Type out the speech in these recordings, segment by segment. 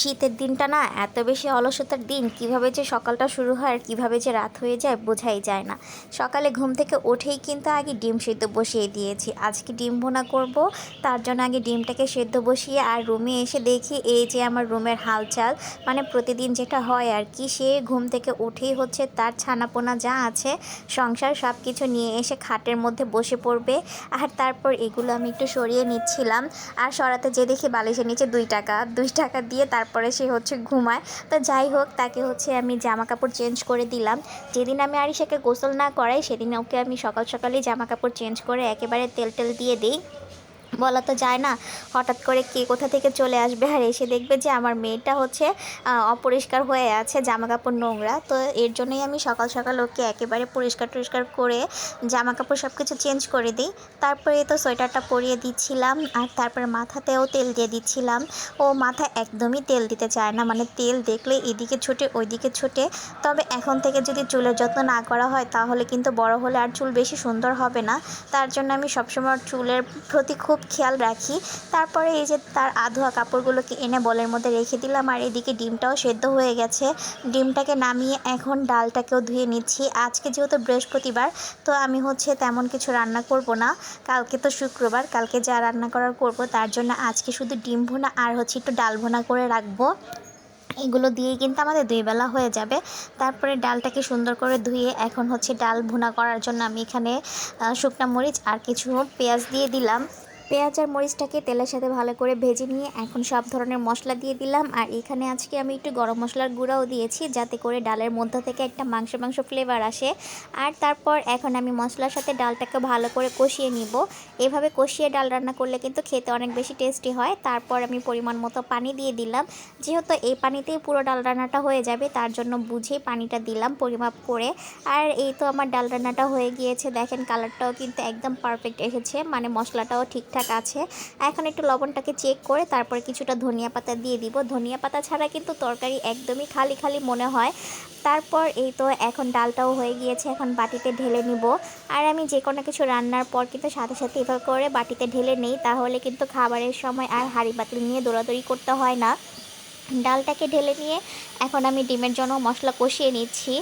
শীতের দিনটা না এত বেশি অলসতার দিন, কীভাবে যে সকালটা শুরু হয় আর কীভাবে যে রাত হয়ে যায় বোঝাই যায় না। সকালে ঘুম থেকে উঠেই কিন্তু আগে ডিম সেদ্ধ বসিয়ে দিয়েছি। আজকে ডিম ভুনা করব, তার জন্য আগে ডিমটাকে সেদ্ধ বসিয়ে আর রুমে এসে দেখি এই যে আমার রুমের হালচাল মানে প্রতিদিন যেটা হয় আর কি, সে ঘুম থেকে উঠেই হচ্ছে তার ছানাপোনা যা আছে, সংসার সব কিছু নিয়ে এসে খাটের মধ্যে বসে পড়বে। আর তারপর এগুলো আমি একটু সরিয়ে নিচ্ছিলাম। আর সরাতে যে দেখি বালিশের নিচে দুই টাকা দুই টাকা দিয়ে তারপরে সে হচ্ছে ঘুমায়। তো যাই হোক, তাকে হচ্ছে আমি জামা কাপড় চেঞ্জ করে দিলাম। যেদিন আমি আরিশাকে গোসল না করাই, সেদিন ওকে আমি সকাল সকালেই জামা কাপড় চেঞ্জ করে একেবারে তেল টেল দিয়ে দিই। বলা তো যায় না, হঠাৎ করে কে কোথা থেকে চলে আসবে আর এসে দেখবে যে আমার মেয়েটা হচ্ছে অপরিষ্কার হয়ে আছে জামা কাপড় নোংরা। তো এর জন্যই আমি সকাল সকাল ওকে একেবারে পরিষ্কার টরিষ্কার করে জামা কাপড় সব কিছু চেঞ্জ করে দিই। তারপরে তো সোয়েটারটা পরিয়ে দিচ্ছিলাম আর তারপরে মাথাতেও তেল দিয়ে দিচ্ছিলাম। ও মাথা একদমই তেল দিতে চায় না মানে তেল দেখলে এদিকে ছোটে, ওইদিকে ছোটে। তবে এখন থেকে যদি চুলের যত্ন না করা হয় তাহলে কিন্তু বড় হলে আর চুল বেশি সুন্দর হবে না। তার জন্য আমি সবসময় চুলের প্রতি খুব খেয়াল রাখি। তারপরে এই যে তার আধোয়া কাপড়গুলোকে এনে বলের মধ্যে রেখে দিলাম। আর এদিকে ডিমটাও সেদ্ধ হয়ে গেছে। ডিমটাকে নামিয়ে এখন ডালটাকেও ধুয়ে নিচ্ছি। আজকে যেহেতু বৃহস্পতিবার, তো আমি হচ্ছে তেমন কিছু রান্না করব না। কালকে তো শুক্রবার, কালকে যা রান্না করার করব, তার জন্য আজকে শুধু ডিম ভুনা আর হচ্ছে একটু ডাল ভুনা করে রাখব। এগুলো দিয়ে কিন্তু আমাদের দুই বেলা হয়ে যাবে। তারপরে ডালটাকে সুন্দর করে ধুয়ে এখন হচ্ছে ডাল ভুনা করার জন্য আমি এখানে শুকনা মরিচ আর কিছু পেঁয়াজ দিয়ে দিলাম। পেঁয়াজ আর মরিচটাকে তেলের সাথে ভালো করে ভেজে নিয়ে এখন সব ধরনের মশলা দিয়ে দিলাম। আর এখানে আজকে আমি একটু গরম মশলার গুঁড়াও দিয়েছি, যাতে করে ডালের মধ্যে থেকে একটা মাংস মাংস ফ্লেভার আসে। আর তারপর এখন আমি মশলার সাথে ডালটাকে ভালো করে কষিয়ে নিব। এভাবে কষিয়ে ডাল রান্না করলে কিন্তু খেতে অনেক বেশি টেস্টি হয়। তারপর আমি পরিমাণ মতো পানি দিয়ে দিলাম। যেহেতু এই পানিতেই পুরো ডাল রান্নাটা হয়ে যাবে, তার জন্য বুঝেই পানিটা দিলাম পরিমাপ করে। আর এই তো আমার ডাল রান্নাটা হয়ে গিয়েছে। দেখেন কালারটাও কিন্তু একদম পারফেক্ট এসেছে। মানে মশলাটাও ঠিকঠাক আছে। এখন একটু লবণটাকে চেক করে তারপরে কিছুটা ধনিয়া পাতা দিয়ে দিব। ধনিয়া পাতা ছাড়া কিন্তু তরকারি একদমই খালি খালি মনে হয়। তারপর এই তো এখন ডালটাও হয়ে গিয়েছে, এখন বাটিতে ঢেলে নিব। আর আমি যে কোনো কিছু রান্নার পর কিন্তু সাথে সাথে এভাবে করে বাটিতে ঢেলে নেই, তাহলে কিন্তু খাবারের সময় আর হাঁড়ি বাতিল নিয়ে দৌড়াদৌড়ি করতে হয় না। ডালটাকে ঢেলে নিয়ে এখন আমি ডিমের জন্য মশলা কষিয়ে নিচ্ছি।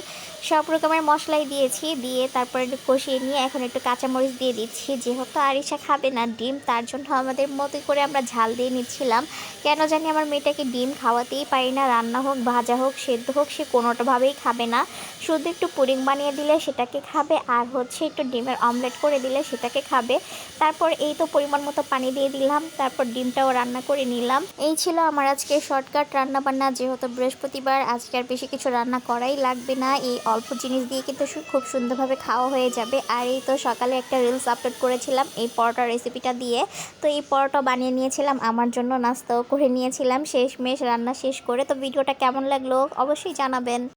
সব রকমের মশলাই দিয়েছি, দিয়ে তারপরে একটু কষিয়ে নিয়ে এখন একটু কাঁচামরিচ দিয়ে দিচ্ছি। যেহেতু আরিশা খাবে না ডিম, তার জন্য আমাদের মতোই করে আমরা ঝাল দিয়ে নিচ্ছিলাম। কেন জানি আমার মেয়েটাকে ডিম খাওয়াতেই পারি না, রান্না হোক, ভাজা হোক, সেদ্ধ হোক, সে কোনোটাভাবেই খাবে না। শুধু একটু পুডিং বানিয়ে দিলে সেটাকে খাবে, আর হচ্ছে একটু ডিমের অমলেট করে দিলে সেটাকে খাবে। তারপর এই তো পরিমাণ মতো পানি দিয়ে দিলাম, তারপর ডিমটাও রান্না করে নিলাম। এই ছিল আমার আজকে শর্টকাট রান্না বান্না যেহেতু বৃহস্পতিবার, আজকে আর বেশি কিছু রান্না করাই লাগবে না। এই অল্প জিনিস দিয়ে কিন্তু খুব সুন্দরভাবে খাওয়া হয়ে যাবে। আর এই তো সকালে একটা রিলস আপলোড করেছিলাম এই পরোটা রেসিপিটা দিয়ে। তো এই পরোটা বানিয়ে নিয়েছিলাম, আমার জন্য নাস্তাও করে নিয়েছিলাম। শেষ মেশ রান্না শেষ করে, তো ভিডিওটা কেমন লাগল অবশ্যই জানাবেন।